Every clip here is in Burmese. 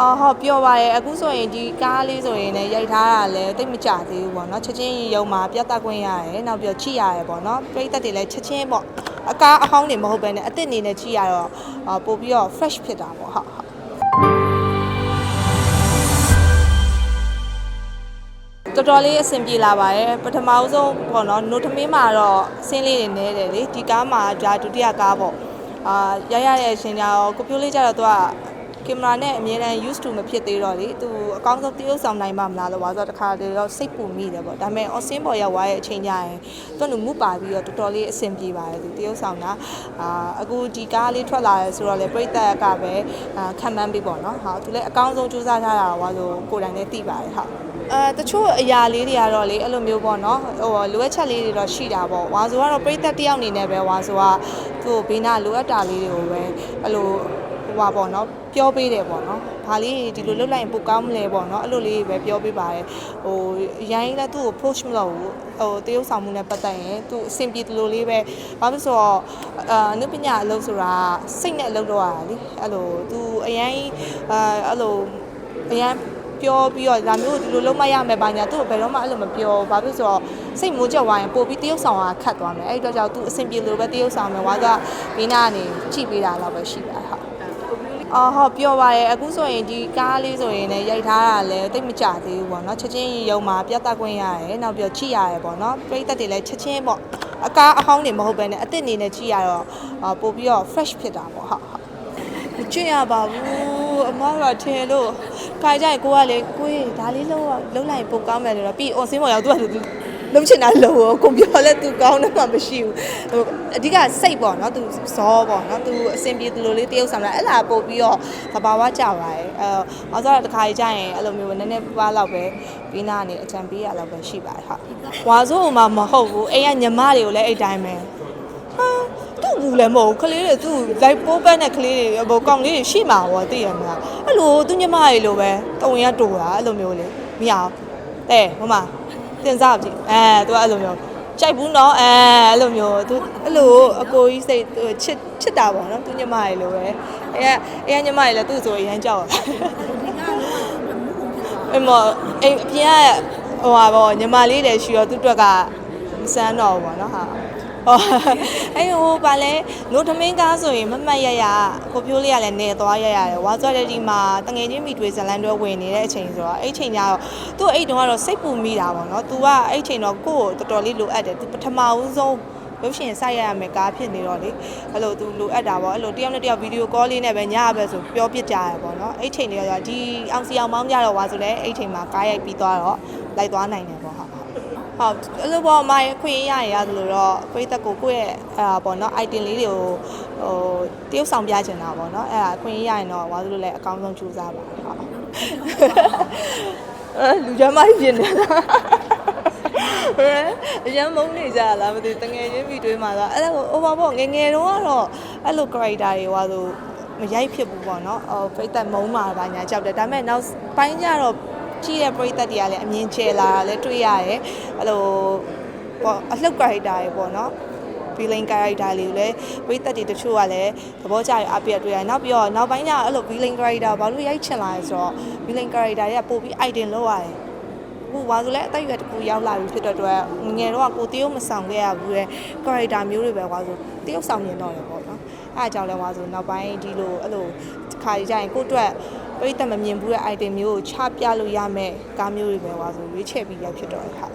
အော်ဟုတ်ပြောပါရဲ့အခုဆိုရင်ဒီကားလေးဆိုရင်လည်းရိုက်ထားတာလည်းတိတ်မကြသေးဘူးပေါ့နော်ချက်ချင်းရုံမှာပြတ်တက်ခွင့်ရတယ်နောက်ပြီးတော့ချိရတယ်ပေါ့နော်ပြိသက်တွေလည်းချက်ချင်းပေါ့အကားအဟောင်းတွေမဟုတ်ဘဲနဲ့အစ်စ်အနေနဲ့ချိရတော့အာပို့ပြီးတော့ fresh ဖြစ်တာပေါ့ဟုတ်ဟုတ်တော်တော်လေးအဆင်ပြေလာပါတယ်ပထမဦးဆုံးပေါ့နော်နို့ထမင်းမှာတော့ဆင်းလေးတွေနဲတယ်လေဒီကားမှာဒါဒုတိယကားပေါ့အာရရတဲ့အချိန်ကျတော့ကိုပြိုးလေးကျတော့သူက ကင်မရာနဲ့အမြဲတမ်း used to မဖြစ်သေးတော့လေသူအကောင်းဆုံးတရုပ်ဆောင်နိုင်မှာမလားလို့ပါဆိုတော့တခါတည်းတော့စိတ်ပူမိတယ်ပေါ့ဒါပေမဲ့ on scene ပေါ်ရောက်သွားတဲ့အချိန်ကျရင်သူကမှုပါပြီးတော့တော်တော်လေးအဆင်ပြေပါတယ်သူတရုပ်ဆောင်တာအာအခုဒီကားလေးထွက်လာရဲဆိုတော့လေပြိတ္တကပဲအာခံမှန်းပြီးပေါ့နော်ဟာသူလည်းအကောင်းဆုံးစူးစမ်းထားတာပါဆိုကိုယ်တိုင်လည်းသိပါတယ်ဟုတ်အဲတချို့အရာလေးတွေကတော့လေအဲ့လိုမျိုးပေါ့နော်ဟိုလိုအပ်ချက်လေးတွေတော့ရှိတာပေါ့ဝါဆိုကတော့ပြိသက်တယောက်အနေနဲ့ပဲဝါဆိုကသူ့ဘေးနာလိုအပ်တာလေးတွေကိုပဲအဲ့လို ဟိုပါပေါ့နော်ပြောပေးတယ်ပေါ့နော်ဘာလေးဒီလိုလုပ်လိုက်ရင်ပိုကောင်းမလဲပေါ့နော်အဲ့လိုလေးပဲပြောပေးပါတယ်ဟိုရိုင်းလည်းသူ့ကို push မလုပ်ဘူးဟိုတရုပ်ဆောင်မှုနဲ့ပတ်သက်ရင်သူအဆင်ပြေသလိုလေးပဲဘာလို့ဆိုတော့အာအနုပညာအလုပ်ဆိုတာစိတ်နဲ့အလုပ်လုပ်ရတာလေအဲ့လိုသူအရင်အာအဲ့လိုအရင်ပြောပြီးတော့ဒါမျိုးဒီလိုလုံးမရမယ်ဘာညာသူ့ကိုဘယ်တော့မှအဲ့လိုမပြောဘာဖြစ်ဆိုတော့စိတ်မိုးကြောက်သွားရင်ပို့ပြီးတရုပ်ဆောင်ကခတ်သွားမယ်အဲ့ဒီတော့ကြောင့်သူအဆင်ပြေလို့ပဲတရုပ်ဆောင်မယ်ဝါကဘေးနာကနေကြည့်ပေးတာတော့ပဲရှိပါဟုတ် အော်ဟုတ်ပြောပါရဲ့အခုဆိုရင်ဒီကားလေးဆိုရင်လည်းရိုက်ထားတာလည်းတိတ်မကြသေးဘူးပေါ့နော်ချက်ချင်းရုံမှာပြတ်တက်ခွင့်ရတယ်နောက်ပြီးတော့ချိရတယ်ပေါ့နော်ပြိသက်တွေလည်းချက်ချင်းပေါ့အကားအဟောင်းတွေမဟုတ်ဘဲနဲ့အစ်စ်အနေနဲ့ချိရတော့အာပို့ပြီးတော့ fresh ဖြစ်တာပေါ့ဟုတ်ဟုတ်မချစ်ရပါဘူးအမကထင်လို့ခါကြရင်ကိုကလေကိုယ်ဒါလေးလုံးလုံးလိုက်ပိုကောင်းမယ်လို့တော့ပြီးအွန်စင်းပေါ်ရောက်သူကသူ လုံးချင်တာလုံးရောကိုပြောလဲသူကောင်းတယ်မှမရှိဘူးဟိုအဓိကစိတ်ပေါ့နော်သူဇောပေါ့နော်သူအဆင်ပြေသူလိုလေးတရုပ်ဆောင်တာအဲ့လာပို့ပြီးတော့သဘာဝကြပါတယ်အဲအော်ဆိုတော့တခါကြီးကြရင်အဲ့လိုမျိုးနည်းနည်းပါးလောက်ပဲပြီးနာနေအချံပေးရလောက်ပဲရှိပါတယ်ဟုတ်ဝါဆိုးမှမဟုတ်ဘူးအိမ်ကညီမတွေကိုလည်းအဲ့တိုင်းပဲဟာသူ့ဘူးလည်းမဟုတ်ဘူးကလေးတွေသူ့လိုက်ပိုးပန်းတဲ့ကလေးတွေဟိုကောင်လေးတွေရှိမှာပေါ့သိရမလားအဲ့လိုသူညမတွေလိုပဲတုံရတူတာအဲ့လိုမျိုးလေမရအောင်တဲ့ဟိုမှာ တင်စားကြည့်အဲသူကအဲ့လိုမျိုးကြိုက်ဘူးနော်အဲအဲ့လိုမျိုးသူအဲ့လိုအကိုကြီးစိတ်သူချစ်ချစ်တာပေါ့နော်သူညမတွေလိုပဲအဲအဲညမတွေလည်းသူ့ဆိုရမ်းကြောက်အဲ့မအိမ်အပြင်ကဟိုပါပေါ့ညီမလေးလည်းရှိတော့သူ့အတွက်ကမစမ်းတော့ဘူးပေါ့နော်ဟာဟော အဲ့ဟိုပါလဲလို့ထမင်းကားဆိုရင်မမတ်ရရကိုပြိုးလေးကလည်းနေသွားရရတယ်ဝါကြွတဲ့ဒီမှာတငယ်ချင်းမိတွေဇလန်တွဲဝင်နေတဲ့အချိန်ဆိုတော့အဲ့ချိန်ကျတော့သူ့အဲ့တုန်းကတော့စိတ်ပူမိတာပေါ့နော် तू ကအဲ့ချိန်တော့ကိုယ့်ကိုတော်တော်လေးလိုအပ်တယ် तू ပထမဦးဆုံးရုပ်ရှင်စိုက်ရရမယ်ကားဖြစ်နေတော့လေအဲ့လိုသူလိုအပ်တာပေါ့အဲ့လိုတယောက်နဲ့တယောက်ဗီဒီယိုကောလေးနဲ့ပဲညပဲဆိုပြောပြကြရပေါ့နော်အဲ့ချိန်တွေကတော့ဒီအောင်စီအောင်မောင်းကြတော့ဝါဆိုလဲအဲ့ချိန်မှာကားရိုက်ပြီးသွားတော့လိုက်သွားနိုင်တယ်ပေါ့ ဟုတ်ဟုတ်အဲ့လိုပေါ့အမရခွင့်ရရရသလိုတော့ကိုယ့်တက်ကိုကိုယ့်ရဲ့အဲ့ဒါပေါ့နော် item လေးတွေကိုဟိုတရုပ်ဆောင်ပြချင်တာပေါ့နော်အဲ့ဒါခွင့်ရရင်တော့ဘာလို့လဲအကောင်းဆုံးကြိုးစားပါဟုတ်အဲလူကြမ်းမဖြစ်နေတာဟဲ့အရင်မုန်းနေကြလားမသိဘူးတငယ်ချင်းပြီးတွေးမှာတော့အဲ့ဒါကို over ပေါ့ငယ်ငယ်တုန်းကတော့အဲ့လို character တွေဟွာဆိုမရိုက်ဖြစ်ဘူးပေါ့နော်ဟိုပြိတ္တမုန်းမှာပါညာကြောက်တယ်ဒါပေမဲ့နောက်ပိုင်းကျတော့ ကြည့်တဲ့ပရိသတ်တွေကလည်းအမြင်ကျလာတာလည်းတွေ့ရတယ်အဲ့လိုပေါ့အလှုပ် character တွေပေါ့နော် villain character လေးကိုလည်းပရိသတ်တွေတချို့ကလည်းသဘောကျရအပြည့်တွေ့ရတယ်နောက်ပြီးတော့နောက်ပိုင်းကျအဲ့လို villain character ဘာလို့ရိုက်ချင်လာလဲဆိုတော့ villain character တွေကပို့ပြီး item လောက်ရတယ်ဟိုဘာလို့လဲအသက်အရွယ်တစ်ခုရောက်လာပြီဖြစ်တဲ့အတွက်ငယ်တော့ကိုတရုပ်မဆောင်ခဲ့ရဘူးတဲ့ character မျိုးတွေပဲကွာဆိုတရုပ်ဆောင်ရင်တော့တယ်ပေါ့နော်အဲအကြောင်းလဲကွာဆိုနောက်ပိုင်းဒီလိုအဲ့လိုခါကြရင်ကိုယ့်အတွက် ပရိသတ်မမြင်ဘူးတဲ့ item မျိုးကိုချပြလို့ရမယ်ကားမျိုးတွေပဲကွာဆိုရွေးချယ်ပြီးရဖြစ်တော့တယ်ဟာ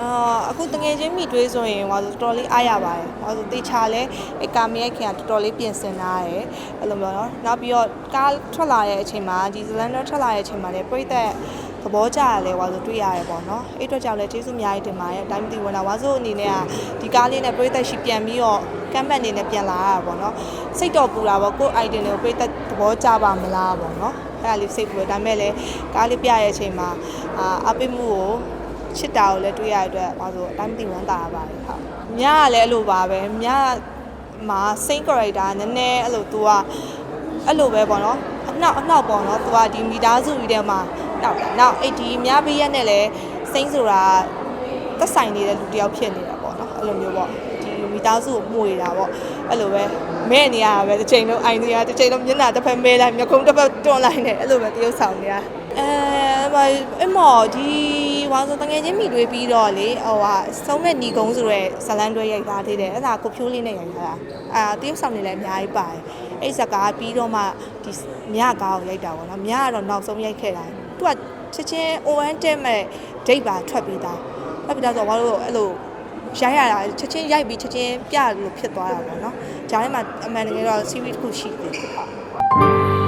အာအခုတငယ်ချင်းမိတွေးဆိုရင်ဟောဆိုတော်တော်လေးအားရပါတယ်ဟောဆိုတေချာလဲအဲကာမရိုက်ခင်ကတော်တော်လေးပြင်ဆင်ထားတယ်အဲ့လိုမျိုးเนาะနောက်ပြီးတော့ကားထွက်လာတဲ့အချိန်မှာဒီဇလန်တော့ထွက်လာတဲ့အချိန်မှာလည်းပြိသက်သဘောကျရလဲဟောဆိုတွေ့ရတယ်ပေါ့နော်အဲ့အတွက်ကြောင့်လဲကျေးဇူးအများကြီးတင်ပါတယ်အတိုင်းမသိဝင်လာဝါဆိုအနေနဲ့ကဒီကားလေးနဲ့ပြိသက်ရှိပြန်ပြီးတော့ကမ်ဘတ်အနေနဲ့ပြန်လာရတာပေါ့နော်စိတ်တော့ပူတာပေါ့ကိုယ် item တွေကိုပြိသက်သဘောကျပါမလားပေါ့နော် အဲ့ဒါလေးစိတ်ပူတယ်ဒါပေမဲ့လည်းကားလေးပြရတဲ့အချိန်မှာအာအပိမှုကိုချစ်တာကိုလည်းတွေ့ရတဲ့အတွက်ဘာလို့အတိုင်းမသိဝမ်းသာရပါတယ်ဟုတ်မြကလည်းအဲ့လိုပါပဲမြမှာ same character နည်းနည်းအဲ့လို तू ကအဲ့လိုပဲပေါ့နော်အနောက်အနောက်ပေါ့နော် तू ကဒီမိသားစုကြီးထဲမှာနောက်တာနောက်အဲ့ဒီမြဘေးရက်နဲ့လည်းစိမ့်ဆိုတာသက်ဆိုင်နေတဲ့လူတစ်ယောက်ဖြစ်နေတာပေါ့နော်အဲ့လိုမျိုးပေါ့ဒီ မိသားစုကိုမှုရတာပေါ့အဲ့လိုပဲမဲ့နေရတာပဲတစ်ချိန်လုံးအိုင်နေရတစ်ချိန်လုံးမျက်နှာတစ်ဖက်မဲလိုက်မျက်ခုံးတစ်ဖက်တွန်းလိုက်နေအဲ့လိုပဲတရုပ်ဆောင်နေရအဲဘာအမော်ဒီဝါဆိုတငယ်ချင်းမိတွေပြီးတော့လေဟိုဟာဆုံးမဲ့ညီကုန်းဆိုရဲဇလန်တွဲရိုက်ထားသေးတယ်အဲ့ဒါကိုဖြိုးလေးနဲ့ရိုက်ထားတာအာတရုပ်ဆောင်နေလည်းအများကြီးပါတယ်အဲ့ဇကားပြီးတော့မှဒီမြကားကိုရိုက်တာပေါ့နော်မြကတော့နောက်ဆုံးရိုက်ခဲ့တာသူကချက်ချင်း ON တက်မဲ့ဒိတ်ပါထွက်ပြီးသားထွက်ပြီးသားဆိုတော့ဘာလို့အဲ့လို ရိုက်ရတာချက်ချင်းရိုက်ပြီးချက်ချင်းပြလို့ဖြစ်သွားတာပေါ့နော်။ဂျားထဲမှာအမှန်တကယ်တော့ series တစ်ခုရှိတယ်ဟုတ်